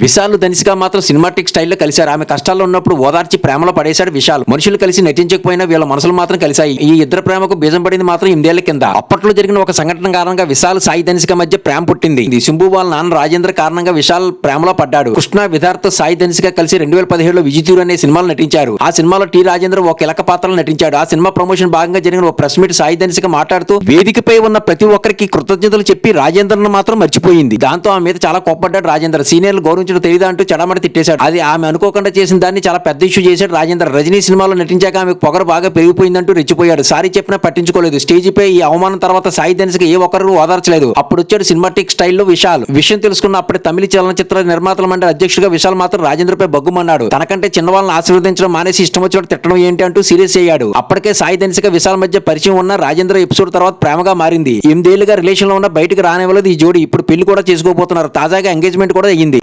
విశాల్ ధనిసిగా మాత్రం సినిమాటిక్ స్టైల్లో కలిశారు. ఆమె కష్టాల్లో ఉన్నప్పుడు ఓదార్చి ప్రేమలో పడేశాడు విశాల్. మనుషులు కలిసి నటించకపోయినా వీళ్ళ మనసులు మాత్రం కలిశాయి. ఈ ఇద్దరు ప్రేమకు బీజం పడింది మాత్రం ఎనిమిదేళ్ళ కింద. అప్పట్లో జరిగిన ఒక సంఘటన కారణంగా విశాల్ సాయి ధనిసిక మధ్య ప్రేమ పుట్టింది. ఇది శంభు వాళ్ళ నాన్న రాజేంద్ర కారణంగా విశాల్ ప్రేమలో పడ్డాడు. కృష్ణ విధార్తో సాయి ధనిసిక కలిసి రెండు వేల పదిహేడులో విజితూర్ అనే సినిమాలు నటించారు. ఆ సినిమాలో టి రాజేంద్ర ఒక కీలక పాత్రలో నటించాడు. ఆ సినిమా ప్రమోషన్ భాగంగా జరిగిన ఒక ప్రెస్ మీట్ సాయి ధనిసిక మాట్లాడుతూ వేదికపై ఉన్న ప్రతి ఒక్కరికి కృతజ్ఞతలు చెప్పి రాజేంద్రను మాత్రం మర్చిపోయింది. దాంతో ఆమె మీద చాలా కోప్పడ్డాడు రాజేంద్ర. సీనియర్లు గౌరవించడం తెలియదా అంటూ చెడమడి తిట్టేశాడు. అది ఆమె అనుకోకుండా చేసిన దాన్ని చాలా పెద్ద ఇష్యూ చేశాడు. రాజేంద్ర రజనీ సినిమాలో నటించాక ఆమెకు పొగరు బాగా పెరిగిపోయిందంటూ రెచ్చిపోయాడు. సారీ చెప్పినా పట్టించుకోలేదు. స్టేజీపై ఈ అవమానం తర్వాత సాయి ధనుసుకి ఏ ఒక్కరు ఓదార్చలేదు. అప్పుడు వచ్చాడు సినిమాటిక్ స్టైల్లో విశాల్. విషయం తెలుసుకున్న అప్పటి తమిళ చలనచిత్ర నిర్మాతల మండలి అధ్యక్షుడిగా విశాల్ మాత్రం రాజేంద్రపై బగ్గుమన్నాడు. తనకంటే చిన్న వాళ్ళని ఆశీర్వదించడం మానేసి ఇష్టం వచ్చినట్టు తిట్టడం ఏంటి అంటూ సీరియస్ అయ్యాడు. అప్పటికే సాయి ధనుసుక విశాల్ మధ్య పరిచయం ఉన్న రాజేంద్ర ఎపిసోడ్ తర్వాత ప్రేమగా మారింది. ఎనిమిదేళ్ళుగా రిలేషన్లో ఉన్న బయటకు రానివ్వలేదు ఈ జోడి. ఇప్పుడు పెళ్ళి కూడా చేసుకోబోతున్నారు. తాజాగా ఎంగేజ్మెంట్ కూడా అయ్యింది.